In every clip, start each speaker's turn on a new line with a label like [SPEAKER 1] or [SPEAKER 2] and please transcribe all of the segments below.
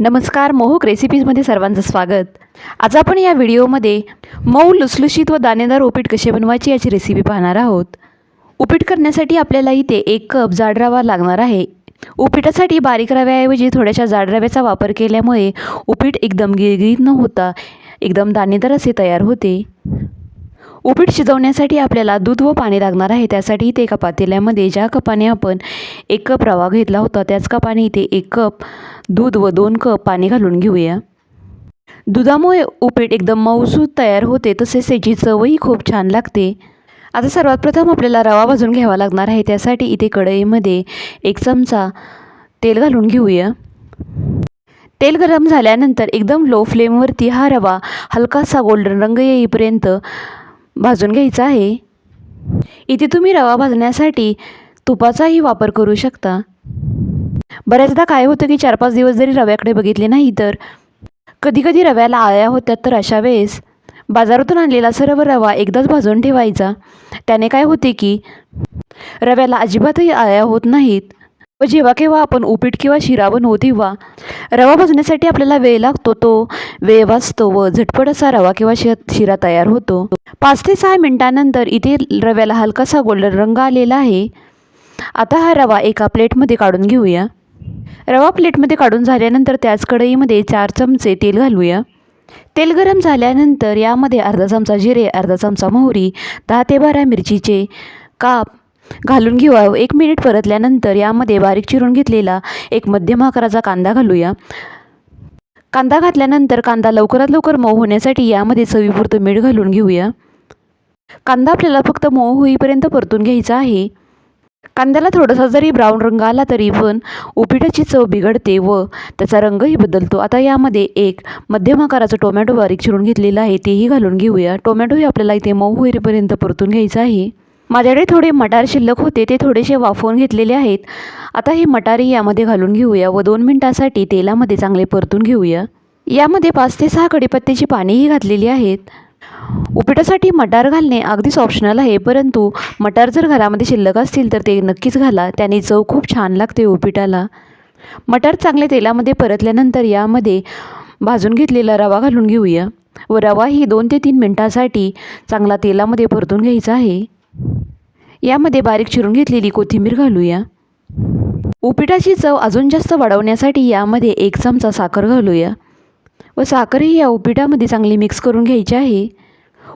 [SPEAKER 1] नमस्कार मोहक रेसिपीजमध्ये सर्वांचं स्वागत. आज आपण या व्हिडिओमध्ये मऊ लुसलुशीत व दाणेदार उपीट कसे बनवायचे याची रेसिपी पाहणार आहोत. उपीट करण्यासाठी आपल्याला इथे एक कप जाड रवा लागणार आहे. उपीटासाठी बारीक रव्याऐवजी थोड्याशा जाड रव्याचा वापर केल्यामुळे उपीट एकदम गिरगिरीत न होता एकदम दाणेदार असे तयार होते. उपीट शिजवण्यासाठी आपल्याला दूध व पाणी लागणार आहे. त्यासाठी इथे एका पातेल्यामध्ये ज्या कपाने आपण एक कप रवा घेतला होता त्याच कपाने इथे एक कप दूध व दोन कप पाणी घालून घेऊया. दुधामुळे उपीट एकदम मऊसूद तयार होते तसेच त्याची चवही खूप छान लागते. आता सर्वात प्रथम आपल्याला रवा भाजून घ्यावा लागणार आहे. त्यासाठी इथे कढईमध्ये एक चमचा तेल घालून घेऊया. तेल गरम झाल्यानंतर एकदम लो फ्लेमवरती हा रवा हलकासा गोल्डन रंग येईपर्यंत भाजून घ्यायचा आहे. इथे तुम्ही रवा भाजण्यासाठी तुपाचाही वापर करू शकता. बऱ्याचदा काय होतं की चार पाच दिवस जरी रव्याकडे बघितले नाही तर कधीकधी रव्याला आळ्या होत्या तर अशा वेळेस बाजारातून आणलेला सर्व रवा एकदाच भाजून ठेवायचा. त्याने काय होते की रव्याला अजिबातही आळ्या होत नाहीत. व जेव्हा केव्हा आपण उपीट किंवा शिरा बनवू तेव्हा रवा भाजण्यासाठी आपल्याला वेळ लागतो तो वेळ वाचतो व झटपट असा रवा किंवा शि शिरा तयार होतो. पाच ते सहा मिनटानंतर इथे रव्याला हलकासा गोल्डन रंग आलेला आहे. आता हा रवा एका प्लेटमध्ये काढून घेऊया. रवा प्लेटमध्ये काढून झाल्यानंतर त्याच कढईमध्ये चार चमचे तेल घालूया. तेल गरम झाल्यानंतर यामध्ये अर्धा चमचा जिरे अर्धा चमचा मोहरी दहा ते बारा मिरचीचे काप घालून घेऊ. एक मिनिट परतल्यानंतर यामध्ये बारीक चिरून घेतलेला एक मध्यम आकाराचा कांदा घालूया. कांदा घातल्यानंतर कांदा लवकरात लवकर मऊ होण्यासाठी यामध्ये चवीपुरतं मीठ घालून घेऊया. कांदा आपल्याला फक्त मऊ होईपर्यंत परतून घ्यायचा आहे. कांद्याला थोडासा जरी ब्राऊन रंग आला तरी पण उपिटाची चव बिघडते व त्याचा रंगही बदलतो. आता यामध्ये एक मध्यम आकाराचा टोमॅटो बारीक चिरून घेतलेला आहे तेही घालून घेऊया. टोमॅटोही आपल्याला इथे मऊ होईपर्यंत परतून घ्यायचा आहे. माझ्याकडे थोडे मटार शिल्लक होते ते थोडेसे वाफवून घेतलेले आहेत. आता हे मटारही यामध्ये घालून घेऊया व दोन मिनटासाठी तेलामध्ये चांगले परतून घेऊया. यामध्ये पाच ते सहा कडीपत्त्याची पानेही घातलेली आहेत. उपीटासाठी मटार घालणे अगदीच ऑप्शनल आहे परंतु मटार जर घरामध्ये शिल्लक असतील तर ते नक्कीच घाला त्याने चव खूप छान लागते उपीटाला. मटार चांगले तेलामध्ये परतल्यानंतर यामध्ये भाजून घेतलेला रवा घालून घेऊया. व रवाही दोन ते तीन मिनटासाठी चांगला तेलामध्ये परतून घ्यायचा आहे. यामध्ये बारीक चिरून घेतलेली कोथिंबीर घालूया. उपिटाची चव अजून जास्त वाढवण्यासाठी यामध्ये एक चमचा साखर घालूया. व साखरही या उपिटामध्ये चांगली मिक्स करून घ्यायची आहे.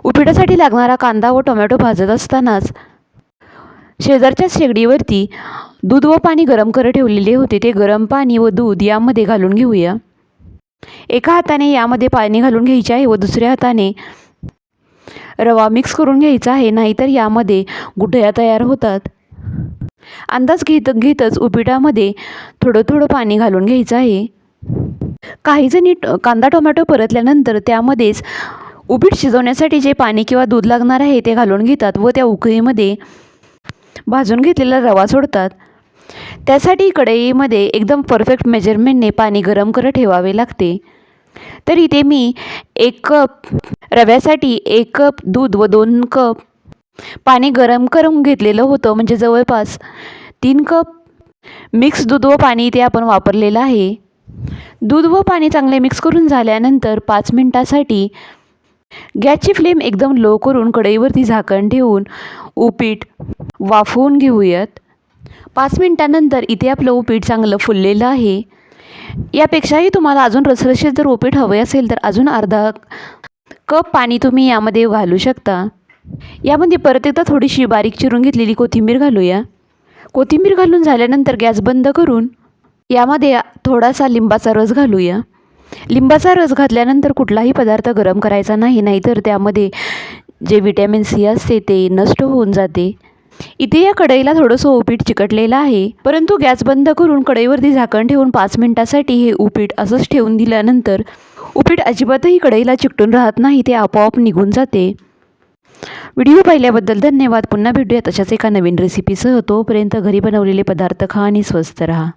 [SPEAKER 1] उपिटासाठी लागणारा कांदा व टोमॅटो भाजत असतानाच शेजारच्या शेगडीवरती दूध व पाणी गरम करत ठेवलेले होते ते गरम पाणी व दूध यामध्ये घालून घेऊया. एका हाताने यामध्ये पाणी घालून घ्यायचे आहे व दुसऱ्या हाताने रवा मिक्स करून घ्यायचा आहे नाहीतर यामध्ये गुठया तयार होतात. अंदाज घेत घेतच उपिटामध्ये थोडं थोडं पाणी घालून घ्यायचं आहे. काही जणी कांदा टोमॅटो परतल्यानंतर त्यामध्येच उपीट शिजवण्यासाठी जे पाणी किंवा दूध लागणार आहे ते घालून घेतात व त्या उकळीमध्ये भाजून घेतलेला रवा सोडतात. त्यासाठी कढईमध्ये एकदम परफेक्ट मेजरमेंटने पाणी गरम करत ठेवावे लागते. तर इथे मी एक कप रव्यासाठी एक कप दूध व दोन कप पाणी गरम करून घेतलेलं होतं. म्हणजे जवळपास तीन कप मिक्स दूध व पाणी इथे आपण वापरलेलं आहे. दूध व पाणी चांगले मिक्स करून झाल्यानंतर पाच मिनटासाठी गॅसची फ्लेम एकदम लो करून कढईवरती झाकण ठेवून उपीट वाफवून घेऊयात. पाच मिनटानंतर इथे आपलं उपीट चांगलं फुललेलं आहे. यापेक्षाही तुम्हाला अजून रसरशीत जर उपीट हवे असेल तर अजून अर्धा कप पाणी तुम्ही यामध्ये घालू शकता. यामध्ये परत एकदा थोडीशी बारीक चिरून घेतलेली कोथिंबीर घालूया. कोथिंबीर घालून झाल्यानंतर गॅस बंद करून यामध्ये थोडासा लिंबाचा रस घालूया. लिंबाचा रस घातल्यानंतर कुठलाही पदार्थ गरम करायचा नाही नाहीतर त्यामध्ये जे विटॅमिन सी असते ते नष्ट होऊन जाते. इथे या कढईला थोडंसं उपीट चिकटलेलं आहे. परंतु गॅस बंद करून कढईवरती झाकण ठेवून पाच मिनटासाठी हे उपीट असंच ठेवून दिल्यानंतर उपीट अजिबातही कढईला चिकटून राहत नाही ते आपोआप निघून जाते. व्हिडिओ पाहिल्याबद्दल धन्यवाद. पुन्हा भेटूया तशाच एका नवीन रेसिपीसह तोपर्यंत घरी बनवलेले पदार्थ खा आणि स्वस्त राहा.